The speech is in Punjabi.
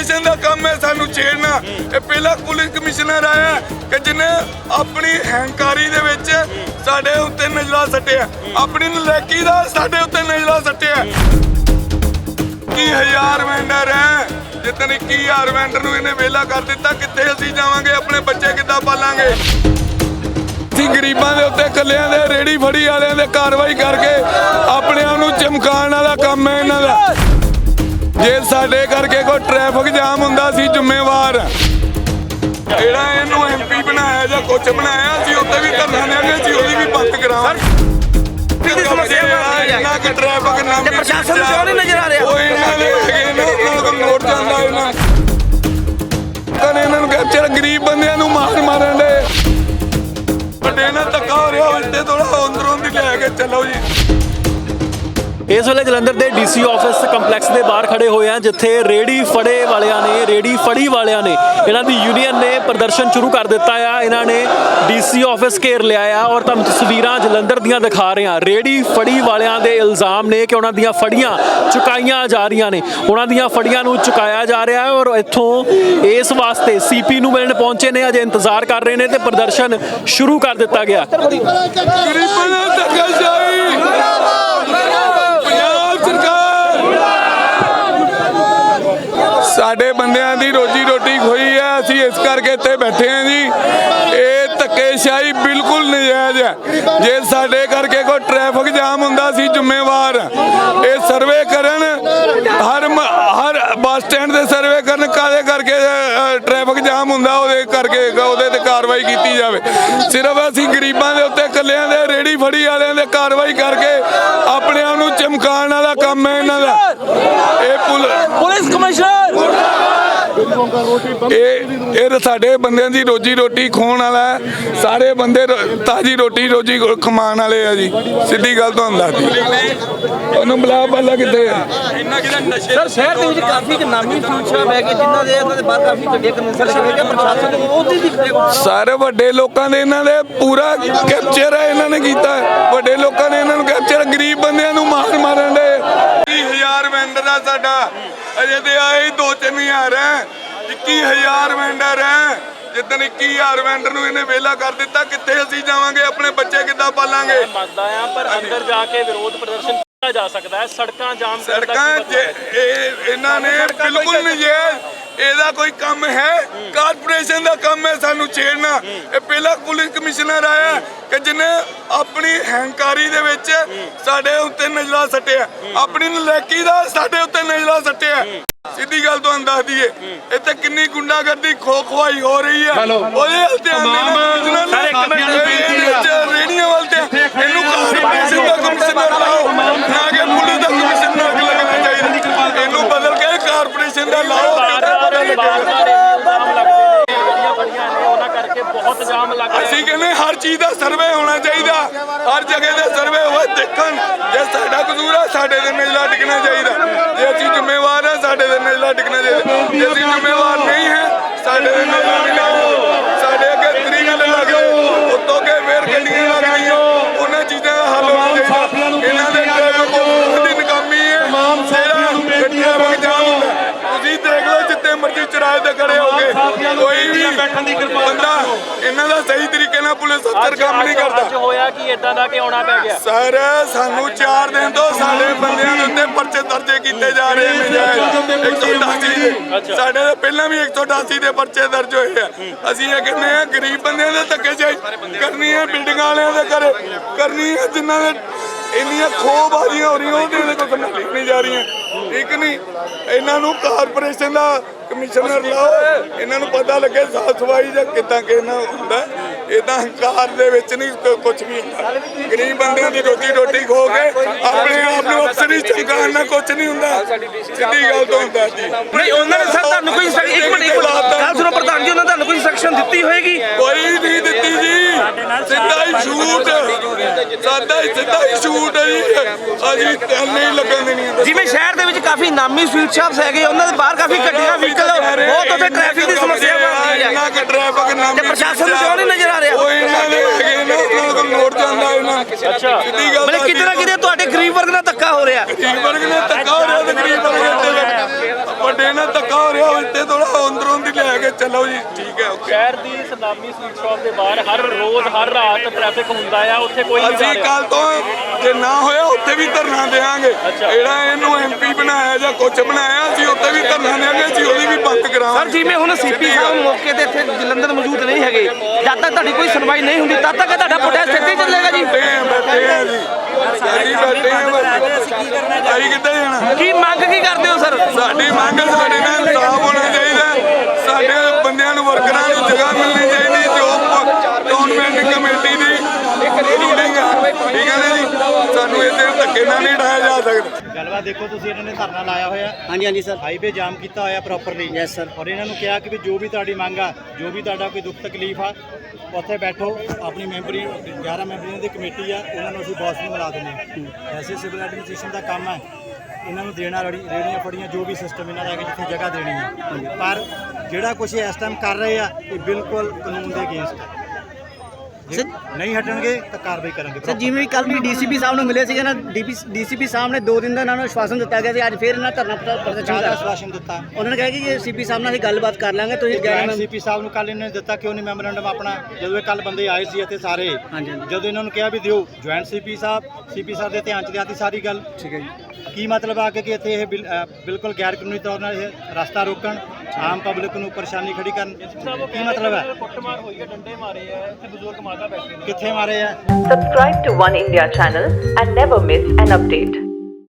ਕਾਰਪੋਰੇਸ਼ਨ ਦਾ ਕੰਮ ਹੈ ਸਾਨੂੰ ਛੇੜਨਾ। ਇਹ ਪਹਿਲਾ ਪੁਲਿਸ ਕਮਿਸ਼ਨਰ ਆਇਆ ਕਿ ਜਿਹਨੇ ਆਪਣੀ ਹੰਕਾਰੀ ਦੇ ਵਿੱਚ ਸਾਡੇ ਉੱਤੇ ਨਜ਼ਰਾਂ ਸੱਟਿਆ। ਆਪਣੀ ਨਲੈਕੀ ਦਾ ਸਾਡੇ ਉੱਤੇ ਨਜ਼ਰਾਂ ਸੱਟਿਆ। ਕੀ ਹਜ਼ਾਰ ਵੈਂਡਰ ਹੈ? ਜਿੱਦਣ 21000 ਵੈਂਡਰ ਨੂੰ ਇਹਨੇ ਵੇਲਾ ਕਰ ਦਿੱਤਾ, ਕਿੱਥੇ ਅਸੀਂ ਜਾਵਾਂਗੇ? ਆਪਣੇ ਬੱਚੇ ਕਿੱਦਾਂ ਪਾਲਾਂਗੇ? ਅਸੀਂ ਗਰੀਬਾਂ ਦੇ ਉੱਤੇ ਕੱਲਿਆਂ ਦੇ, ਰੇੜੀ ਫੜੀ ਵਾਲਿਆਂ ਦੇ ਕਾਰਵਾਈ ਕਰਕੇ ਆਪਣੇ ਆਪ ਨੂੰ ਚਮਕਾਉਣ ਵਾਲਾ ਕੰਮ ਹੈ ਇਹਨਾਂ ਦਾ। ਜੇ ਸਾਡੇ ਕਰਕੇ ਕੋਈ ਟ੍ਰੈਫਿਕ ਜਾਮ ਹੁੰਦਾ ਸੀ ਜ਼ਿੰਮੇਵਾਰ ਜਿਹੜਾ ਇਹਨੂੰ ਐਮਪੀ ਬਣਾਇਆ ਜਾਂ ਕੁਝ ਬਣਾਇਆ ਅਸੀਂ ਉੱਤੇ ਵੀ ਧਰਨਾ ਦੇਾਂਗੇ ਅਸੀਂ ਉਹਦੀ ਵੀ ਬੰਦ ਕਰਾਵਾਂਗੇ। ਦੀ ਸਮੱਸਿਆ ਬਣ ਰਹੀ ਹੈ। ਇੰਨਾ ਕਿ ਟ੍ਰੈਫਿਕ ਨਾ ਤੇ ਪ੍ਰਸ਼ਾਸਨ ਨੂੰ ਕਿਉਂ ਨਹੀਂ ਨਜ਼ਰ ਆ ਰਿਹਾ? ਉਹ ਇਹਨਾਂ ਦੇ ਹੈਗੇ ਨੇ ਉਹਨਾਂ ਕੋਲ ਨੋਟ ਜਾਂਦਾ ਇਹਨਾਂ। ਕਨੇ ਇਹਨਾਂ ਨੂੰ ਕੈਪਚਰ ਗਰੀਬ ਬੰਦਿਆਂ ਨੂੰ ਮਾਰ ਮਾਰਨ ਦੇ। ਵੱਡੇ ਨਾਲ ਧੱਕਾ ਹੋ ਰਿਹਾ ਥੋੜਾ ਅੰਦਰੋਂ ਦੀ ਲੈ ਕੇ ਚੱਲੋ ਜੀ। ਇਸ ਵੇਲੇ ਜਲੰਧਰ ਦੇ ਡੀਸੀ ਆਫਿਸ ਕੰਪਲੈਕਸ ਦੇ ਬਾਹਰ ਖੜੇ ਹੋਏ ਆ, ਜਿੱਥੇ ਰੇੜੀ ਫੜੇ ਵਾਲਿਆਂ ਨੇ, ਰੇੜੀ ਫੜੀ ਵਾਲਿਆਂ ਨੇ, ਇਹਨਾਂ ਦੀ ਯੂਨੀਅਨ ਨੇ ਪ੍ਰਦਰਸ਼ਨ ਸ਼ੁਰੂ ਕਰ ਦਿੱਤਾ ਆ, ਇਹਨਾਂ ਨੇ ਡੀਸੀ ਆਫਿਸ ਘੇਰ ਲਿਆ ਆ ਔਰ ਤੁਹਾਨੂੰ ਤਸਵੀਰਾਂ ਜਲੰਧਰ ਦੀਆਂ ਦਿਖਾ ਰਹੇ ਆ। ਰੇੜੀ ਫੜੀ ਵਾਲਿਆਂ ਦੇ ਇਲਜ਼ਾਮ ਨੇ ਕਿ ਉਹਨਾਂ ਦੀਆਂ ਫੜੀਆਂ ਚੁਕਾਈਆਂ ਜਾ ਰਹੀਆਂ ਨੇ। ਉਹਨਾਂ ਦੀਆਂ ਫੜੀਆਂ ਨੂੰ ਚੁਕਾਇਆ ਜਾ ਰਿਹਾ ਹੈ ਔਰ ਇੱਥੋਂ ਇਸ ਵਾਸਤੇ ਸੀਪੀ ਨੂੰ ਮਿਲਣ ਪਹੁੰਚੇ ਨੇ, ਅਜੇ ਇੰਤਜ਼ਾਰ ਕਰ ਰਹੇ ਨੇ ਤੇ ਪ੍ਰਦਰਸ਼ਨ ਸ਼ੁਰੂ ਕਰ ਦਿੱਤਾ ਗਿਆ ਗਰੀਬਾਂ ਨਾਲ ਧੱਕਾ ਜਾਈ ਪੰਜਾਬ ਸਰਕਾਰ ਸਾਡੇ ਬੰਦਿਆਂ ਦੀ ਰੋਜੀ ਰੋਟੀ ਖੋਈ ਹੈ ਅਸੀਂ ਇਸ ਕਰਕੇ ਇੱਥੇ ਬੈਠੇ ਹਾਂ ਜੀ। ਇਹ ਧੱਕੇਸ਼ਾਹੀ ਬਿਲਕੁਲ ਨਜਾਇਜ਼ ਹੈ। ਜੇ ਸਾਡੇ ਕਰਕੇ ਕੋਈ ਟ੍ਰੈਫਿਕ ਜਾਮ ਹੁੰਦਾ ਸੀ ਜ਼ਿੰਮੇਵਾਰ ਇਹ ਸਰਵੇ ਕਰਨ ਹਰ ਮ- ਹਰ ਬੱਸ ਸਟੈਂਡ ਦੇ ਸਰਵੇ ਕਰਨ ਕਾਦੇ ਕਰਕੇ ਅ, ਟ੍ਰੈਫਿਕ ਜਾਮ ਹੁੰਦਾ ਉਹਦੇ ਕਰਕੇ ਉਹਦੇ ਤੇ ਕਾਰਵਾਈ ਕੀਤੀ ਜਾਵੇ। ਸਿਰਫ ਅਸੀਂ ਗਰੀਬਾਂ ਦੇ ਉੱਤੇ ਕੱਲਿਆਂ ਦੇ ਰੇੜੀ ਫੜੀ ਵਾਲਿਆਂ ਦੇ ਕਾਰਵਾਈ ਕਰਕੇ ਆਪਣੇ ਆਪ ਨੂੰ ਚਮਕਾਉਣ ਵਾਲਾ ਕੰਮ ਹੈ ਇਹਨਾਂ ਦਾ ਇਹ ਪੁਲ ਪੁਲਿਸ ਕਮਿਸ਼ਨਰ ਇਹ ਇਹ ਸਾਡੇ ਬੰਦਿਆਂ ਦੀ ਰੋਜੀ ਰੋਟੀ ਖੋਣ ਵਾਲਾ ਸਾਰੇ ਬੰਦੇ ਤਾਜੀ ਰੋਟੀ ਰੋਜੀ ਖਮਾਣ ਵਾਲੇ ਆ ਜੀ। ਸਿੱਧੀ ਗੱਲ ਤੁਹਾਨੂੰ ਦੱਸਦੀ। ਉਹਨੂੰ ਬੁਲਾ ਬੱਲਾ ਕਿੱਥੇ ਆ? ਸਰ ਸ਼ਹਿਰ ਦੇ ਵਿੱਚ ਕਾਫੀ ਇੱਕ ਨਾਮੀ ਫੂਡ ਹੈ ਕਿ ਜਿਨ੍ਹਾਂ ਦੇ ਇਹਨਾਂ ਦੇ ਬਾਹਰ ਕਾਫੀ ਗੱਡੀਆਂ ਕਨਵੈਂਸਰ ਲੱਗੇ ਹੋਏ ਕਿ ਪ੍ਰਸ਼ਾਸਨ ਨੂੰ ਉਹਦੀ ਦੀ ਸਾਰੇ ਵੱਡੇ ਲੋਕਾਂ ਨੇ ਇਹਨਾਂ ਦੇ ਪੂਰਾ ਕੈਪਚਰ ਹੈ ਇਹਨਾਂ ਨੇ ਕੀਤਾ। ਵੱਡੇ ਲੋਕਾਂ ਨੇ ਇਹਨਾਂ ਨੂੰ ਕੈਪਚਰ ਗਰੀਬ ਬੰਦਿਆਂ ਨੂੰ ਮਾਰ ਮਾਰਨ ਦੇ। 20000 ਵੈਂਡਰ ਆ ਸਾਡਾ। ਅਜੇ ਤੇ ਆਏ ਦੋ ਤਿੰਨ ਹਜ਼ਾਰ ਹੈ। 21000 ਵੈਂਡਰ ਹੈ। ਜਿੱਦਣ 21000 ਵੈਂਡਰ ਨੂੰ ਇਹਨੇ ਵੇਲਾ ਕਰ ਦਿੱਤਾ ਕਿੱਥੇ ਅਸੀਂ ਜਾਵਾਂਗੇ? ਆਪਣੇ ਬੱਚੇ ਕਿੱਦਾਂ ਪਾਲਾਂਗੇ? ਮੰਨਦਾ ਆ ਪਰ ਅੰਦਰ ਜਾ ਕੇ ਵਿਰੋਧ ਪ੍ਰਦਰਸ਼ਨ ਕੀਤਾ ਜਾ ਸਕਦਾ ਹੈ। ਸੜਕਾਂ ਜਾਮ ਕਰਨ ਦਾ ਸੜਕਾਂ ਕੀ ਮਤਲਬ ਜੇ ਹੈ? ਇਹ ਇਹਨਾਂ ਨੇ ਬਿਲਕੁਲ ਨਹੀਂ ਇਹ ਇਹਦਾ ਕੋਈ ਕੰਮ ਹੈ? ਕਾਰਪੋਰੇਸ਼ਨ ਦਾ ਕੰਮ ਹੈ ਸਾਨੂੰ ਛੇੜਨਾ। ਇਹ ਪਹਿਲਾ ਪੁਲਿਸ ਕਮਿਸ਼ਨਰ ਆਇਆ ਕਿ ਜਿਹਨੇ ਆਪਣੀ ਹੰਕਾਰੀ ਦੇ ਵਿੱਚ ਸਾਡੇ ਉੱਤੇ ਨਜ਼ਰਾਂ ਸੱਟਿਆ। ਆਪਣੀ ਨਲੈਕੀ ਦਾ ਸਾਡੇ ਉੱਤੇ ਨਜ਼ਰਾਂ ਸੱਟਿਆ। ਸਿੱਧੀ ਗੱਲ ਤੁਹਾਨੂੰ ਦੱਸ ਦਈਏ ਇੱਥੇ ਕਿੰਨੀ ਗੁੰਡਾਗਰਦੀ ਖੋ ਖਵਾਈ ਹੋ ਰਹੀ ਹੈ ਉਹਦੇ ਹਲ ਧਿਆਨ ਦੇਣਾ ਸਰ, ਇੱਕ ਮਿੰਟ ਦੀ ਬੇਨਤੀ ਆ। ਰੇੜੀਆਂ ਵੱਲ ਤੇ ਇਹਨੂੰ ਕਾਰਪੋਰੇਸ਼ਨ ਦਾ ਕਮਿਸ਼ਨਰ ਲਾਓ। ਨਾ ਕਿ ਪੁਲਿਸ ਦਾ ਕਮਿਸ਼ਨਰ ਲੱਗਣਾ ਚਾਹੀਦਾ। ਇਹਨੂੰ ਬਦਲ ਕੇ ਕਾਰਪੋਰੇਸ਼ਨ ਦਾ ਲਾਓ ਕਿਤੇ ਪਤਾ ਲੱਗੇਗਾ ਗੱਡੀਆਂ ਫੜੀਆਂ ਨੇ ਉਹਨਾਂ ਕਰਕੇ ਬਹੁਤ ਜਾਮ ਲੱਗ ਰਿਹਾ। ਅਸੀਂ ਕਹਿੰਦੇ ਹਰ ਚੀਜ਼ ਦਾ ਸਰਵੇ ਹੋਣਾ ਚਾਹੀਦਾ। ਹਰ ਜਗ੍ਹਾ ਦਾ ਸਰਵੇ ਹੋਵੇ, ਦੇਖਣ। ਜੇ ਸਾਡਾ ਕਸੂਰ ਆ, ਸਾਡੇ ਦੇ ਨਜ਼ਲਾ ਟਿਕਣਾ ਚਾਹੀਦਾ। ਜੇ ਅਸੀਂ ਜ਼ਿੰਮੇਵਾਰ ਆ, ਸਾਡੇ ਦੇ ਨਜ਼ਲਾ ਟਿਕਣਾ ਚਾਹੀਦਾ। ਜੇ ਅਸੀਂ ਜ਼ਿੰਮੇਵਾਰ ਨਹੀਂ ਹੈ, ਸਾਡੇ ਮਰਜ਼ੀ ਚਰਾਏ ਤੇ ਖੜੇ ਹੋਗੇ ਕੋਈ ਵੀ ਬੈਠਣ ਦੀ ਕਿਰਪਾਲਤਾ ਬੰਦਾ ਇਹਨਾਂ ਦਾ ਸਹੀ ਤਰੀਕੇ ਨਾਲ ਪੁਲਿਸ ਅਫਸਰ ਕੰਮ ਨਹੀਂ ਅੱਜ ਕਰਦਾ। ਹੋਇਆ ਕਿ? ਇਦਾਂ ਦਾ ਕਿ ਆਉਣਾ ਪੈ ਗਿਆ? ਸਰ ਸਾਨੂੰ 4 ਦਿਨ ਤੋਂ ਸਾਡੇ ਬੰਦਿਆਂ ਦੇ ਉੱਤੇ ਪਰਚੇ ਦਰਜੇ ਕੀਤੇ ਜਾ ਰਹੇ ਨੇ ਨਜਾਇਜ਼ 188 ਦੇ ਸਾਡੇ ਦੇ ਪਹਿਲਾਂ ਵੀ 188 ਦੇ ਪਰਚੇ ਦਰਜ ਹੋਏ ਆ। ਅਸੀਂ ਇਹ ਕਹਿੰਦੇ ਆ ਗਰੀਬ ਬੰਦਿਆਂ ਦੇ ਧੱਕੇ ਚਾਹੀ ਕਰਨੀ ਹੈ ਬਿਲਡਿੰਗ ਵਾਲਿਆਂ ਦੇ ਘਰੇ ਕਰਨੀ ਹੈ ਜਿਨ੍ਹਾਂ ਦੇ ਇੰਨੀਆਂ ਖੋਬਾਜ਼ੀਆਂ ਹੋ ਰਹੀਆਂ ਉਹਦੇ ਸੰਭਾਲੀ ਨਹੀਂ ਜਾ ਰਹੀਆਂ। ਠੀਕ ਨਹੀਂ ਇਹਨਾਂ ਨੂੰ ਕਾਰਪੋਰੇਸ਼ਨ ਦਾ ਕਮਿਸ਼ਨਰ ਲਾਓ। ਇਹਨਾਂ ਨੂੰ ਪਤਾ ਲੱਗੇ ਸਾਫ਼ ਸਫ਼ਾਈ ਜਾਂ ਕਿਦਾਂ ਕਿਹਨਾ ਹੁੰਦਾ। ਇਦਾਂ ਹੰਕਾਰ ਦੇ ਵਿੱਚ ਨਹੀਂ ਕੁਝ ਵੀ ਹੁੰਦਾ। ਗਰੀਬ ਬੰਦਿਆਂ ਦੀ ਰੋਟੀ ਰੋਟੀ ਖੋ ਕੇ ਆਪਣੇ ਆਪ ਨੂੰ ਅਫਸਰੀ ਚਮਕਾਉਣ ਨਾਲ ਕੁਝ ਨਹੀਂ ਹੁੰਦਾ। ਸਿੱਧੀ ਗੱਲ ਤੋਂ ਹੁੰਦਾ ਜੀ। ਨਹੀਂ ਉਹਨਾਂ ਨੇ ਸਰ ਤੁਹਾਨੂੰ ਕੋਈ ਇੱਕ ਮਿੰਟ ਇੱਕ ਮਿੰਟ। ਗੱਲ ਸੁਣੋ ਪ੍ਰਧਾਨ ਜੀ ਉਹਨਾਂ ਨੇ ਤੁਹਾਨੂੰ ਕੋਈ ਸੈਕਸ਼ਨ ਦਿੱਤੀ ਹੋਏਗੀ? ਕੋਈ ਨਹੀਂ ਦਿੱਤੀ ਜੀ। ਸਿੱਧਾ ਹੀ ਸ਼ੂਟ ਸਾਡਾ ਹੀ ਸਿੱਧਾ ਹੀ ਸ਼ੂਟ ਹੈ ਜੀ। ਅਸੀਂ ਨਹੀਂ ਲੱਗਣ ਦੇਣੀ। ਜਿਵੇਂ ਸ਼ਹਿਰ ਦੇ ਵਿੱਚ ਕਾਫੀ ਨਾਮੀ ਸਵੀਟ ਸ਼ਾਪਸ ਹੈਗੇ ਉਹਨਾਂ ਦੇ ਬਾਹਰ ਕਾਫੀ ਗੱਡੀਆਂ ਵਹੀਕਲ ਬਹੁਤ ਉੱਥੇ ਟ੍ਰੈਫਿਕ ਦੀ ਸਮੱਸਿਆ ਬਣ ਰਹੀ ਹੈ। ਇੰਨਾ ਕਿ ਟ੍ਰੈਫਿਕ ਨਾ ਤੇ ਪ੍ਰਸ਼ਾਸਨ ਨੂੰ ਕਿਉਂ ਨਹੀਂ ਨਜ਼ਰ ਆ ਰਿਹਾ? ਉਹ ਇਹਨਾਂ ਦੇ ਹੈਗੇ ਨੇ ਉਹਨਾਂ ਕੋਲ ਨੋਟ ਜਾਂਦਾ ਇਹਨਾਂ ਅੱਛਾ। ਸਿੱਧੀ ਗੱਲ ਮਤਲਬ ਕਿਤੇ ਨਾ ਕਿਤੇ ਤੁਹਾਡੇ ਗਰੀਬ ਵਰਗ ਨਾਲ ਧੱਕਾ ਹੋ ਰਿਹਾ। ਗਰੀਬ ਵਰਗ ਨੇ ਧੱਕਾ ਹੋ ਰਿਹਾ ਤੇ ਗਰੀਬ ਵਰਗ ਮੇਰੇ ਨਾਲ ਧੱਕਾ ਹੋ ਰਿਹਾ ਹੋਵੇ ਤੇ ਥੋੜਾ ਅੰਦਰੋਂ ਦੀ ਲੈ ਕੇ ਚੱਲੋ ਜੀ। ਠੀਕ ਹੈ ਓਕੇ ਸ਼ਹਿਰ ਦੀ ਇਸ ਨਾਮੀ ਸਵੀਟ ਸ਼ਾਪ ਦੇ ਬਾਹਰ ਹਰ ਰੋਜ਼ ਹਰ ਰਾਤ ਟ੍ਰੈਫਿਕ ਹੁੰਦਾ ਆ ਉੱਥੇ ਕੋਈ ਨਹੀਂ ਜਾ ਅਸੀਂ ਕੱਲ ਤੋਂ ਜੇ ਨਾ ਹੋਇਆ ਉੱਥੇ ਵੀ ਧਰਨਾ ਦੇਵਾਂਗੇ। ਅੱਛਾ। ਜਿਹੜਾ ਇਹਨੂੰ ਐਮਪੀ ਬਣਾਇਆ ਜਾਂ ਕੁਝ ਬਣਾਇਆ ਅਸੀਂ ਉੱਥੇ ਵੀ ਧਰਨਾ ਦੇਵਾਂਗੇ ਅਸੀਂ ਉਹਦੀ ਵੀ ਬੰਦ ਕਰਾਵਾਂਗੇ। ਸਰ ਜਿਵੇਂ ਹੁਣ ਸੀਪੀ ਸਾਹਿਬ ਮੌਕੇ ਤੇ ਇੱਥੇ ਜਲੰਧਰ ਮੌਜੂਦ ਨਹੀਂ ਹੈਗੇ ਜਦ ਤੱਕ ਤੁਹਾਡੀ ਕੋਈ ਸੁਣਵਾਈ ਨਹੀਂ ਹੁੰਦੀ ਤਦ ਤੱਕ ਤੁਹਾਡਾ ਪ੍ਰੋਟੈਸਟ ਇੱਥੇ ਚੱਲੇਗਾ ਜੀ। ਬੈਠੇ ਆ ਬੈਠੇ ਆ ਜੀ। ਅਸੀਂ ਬੈਠੇ ਆ ਬਸ। ਅਸੀਂ ਕਿੱਥੇ ਜਾਣਾ? ਕੀ ਮੰਗ ਕੀ ਕਰਦੇ ਹੋ ਸਰ? ਸਾਡੀ ਮੰਗ ਸਾਡੇ ਨਾਲ ਇਨਸਾਫ ਹੋਣਾ ਚਾਹੀਦਾ। ਸਾਡੇ ਬੰਦਿਆਂ ਨੂੰ ਵਰਕਰਾਂ ਨੂੰ ਜਗ੍ਹਾ ਮਿਲਣੀ ਚਾਹੀਦੀ ਜੋ ਗਵਰਨਮੈਂਟ ਕਮੇਟੀ ਦੀ ਇੱਕ ਰੀਡਿੰਗ ਹੈ ਠੀਕ ਹੈ ਨਾ ਜੀ? ਸਾਨੂੰ ਇਹਦੇ ਧੱਕੇ ਨਾਲ ਨਹੀਂ ਢਾਇਆ ਜਾ ਸਕਦਾ। ਗੱਲਬਾਤ ਦੇਖੋ ਤੁਸੀਂ ਇਹਨਾਂ ਨੇ ਧਰਨਾ ਲਾਇਆ ਹੋਇਆ। ਹਾਂਜੀ ਹਾਂਜੀ ਸਰ। ਹਾਈਵੇ ਜਾਮ ਕੀਤਾ ਹੋਇਆ ਪ੍ਰੋਪਰਲੀ Yes, sir. ਔਰ ਇਹਨਾਂ ਨੂੰ ਕਿਹਾ ਕਿ ਵੀ ਜੋ ਵੀ ਤੁਹਾਡੀ ਮੰਗ ਆ ਜੋ ਵੀ ਤੁਹਾਡਾ ਕੋਈ ਦੁੱਖ ਤਕਲੀਫ ਆ ਉੱਥੇ ਬੈਠੋ। ਆਪਣੀ ਮੈਂਬਰੀ 11 ਮੈਂਬਰੀਆਂ ਦੀ ਕਮੇਟੀ ਆ ਉਹਨਾਂ ਨੂੰ ਅਸੀਂ ਬੌਸ ਨੂੰ ਮਿਲਾ ਦਿੰਦੇ ਹਾਂ। ਐਸੇ ਸਿਵਲ ਐਡਮਿਨਿਸਟ੍ਰੇਸ਼ਨ ਦਾ ਕੰਮ ਹੈ ਇਹਨਾਂ ਨੂੰ ਦੇਣਾ ਰੜੀ ਰੇੜੀਆਂ ਫੜੀਆਂ, ਜੋ ਵੀ ਸਿਸਟਮ ਇਹਨਾਂ ਦਾ ਹੈ ਕਿ ਜਿੱਥੇ ਜਗ੍ਹਾ ਦੇਣੀ ਹੈ। ਪਰ ਜਿਹੜਾ ਕੁਝ ਇਸ ਟਾਈਮ ਕਰ ਰਹੇ ਆ, ਇਹ ਬਿਲਕੁਲ ਕਾਨੂੰਨ ਦੇ ਅਗੇਂਸਟ ਹੈ। ਜੇ ਨਹੀਂ ਹਟਣਗੇ ਤਾਂ ਕਾਰਵਾਈ ਕਰਾਂਗੇ ਸਰ ਜਿਵੇਂ ਕੱਲ ਵੀ ਡੀਸੀਪੀ ਸਾਹਿਬ ਨੂੰ ਮਿਲੇ ਸੀਗੇ ਨਾ ਡੀਸੀਪੀ ਸਾਹਿਬ ਨੇ 2 ਦਿਨ ਦਾ ਇਹਨਾਂ ਨੂੰ ਆਸ਼ਵਾਸਨ ਦਿੱਤਾ ਗਿਆ ਸੀ ਅੱਜ ਫੇਰ ਇਹਨਾਂ ਧਰਨਾ ਪ੍ਰ- ਪ੍ਰਦਰਸ਼ਨ ਕਰ ਆਸ਼ਵਾਸਨ ਦਿੱਤਾ। ਉਹਨਾਂ ਨੇ ਕਿਹਾ ਕਿ ਸੀਪੀ ਸਾਹਿਬ ਨਾਲ ਅਸੀਂ ਗੱਲਬਾਤ ਕਰ ਲਾਂਗੇ ਤੁਸੀਂ ਗੈਰ ਸੀਪੀ ਸਾਹਿਬ ਨੂੰ ਕੱਲ ਇਹਨਾਂ ਨੇ ਦਿੱਤਾ ਕਿਉਂ ਨਹੀਂ ਮੈਮੋਰੈਂਡਮ ਆਪਣਾ? ਜਦੋਂ ਇਹ ਕੱਲ ਬੰਦੇ ਆਏ ਸੀ ਇੱਥੇ ਸਾਰੇ। ਜਦੋਂ ਇਹਨਾਂ ਨੂੰ ਕਿਹਾ ਵੀ ਦਿਓ ਜੁਆਇੰਟ ਸੀਪੀ ਸਾਹਿਬ ਸੀਪੀ ਸਾਹਿਬ ਦੇ ਧਿਆਨ ਚ ਲਿਆਤੀ ਸਾਰੀ ਗੱਲ। ਠੀਕ ਹੈ ਜੀ। ਕੀ ਮਤਲਬ ਆ ਕਿ ਇੱਥੇ ਇਹ ਬਿਲਕੁਲ ਗੈਰ ਕਾਨੂੰਨੀ ਤੌਰ ਨਾਲ ਇਹ ਰਸਤਾ ਰੋਕਣ? ਆਮ ਪਬਲਿਕ ਨੂੰ ਪਰੇਸ਼ਾਨੀ ਖੜੀ ਕਰਨ ਕੀ ਮਤਲਬ ਹੈ? ਕੁੱਟਮਾਰ ਹੋਈ ਹੈ ਡੰਡੇ ਮਾਰੇ ਆ ਇੱਥੇ ਬਜ਼ੁਰਗ ਮਾਤਾ ਬੈਠੇ ਨੇ। ਕਿੱਥੇ ਮਾਰੇ ਆ Subscribe to One India channel and never miss an update.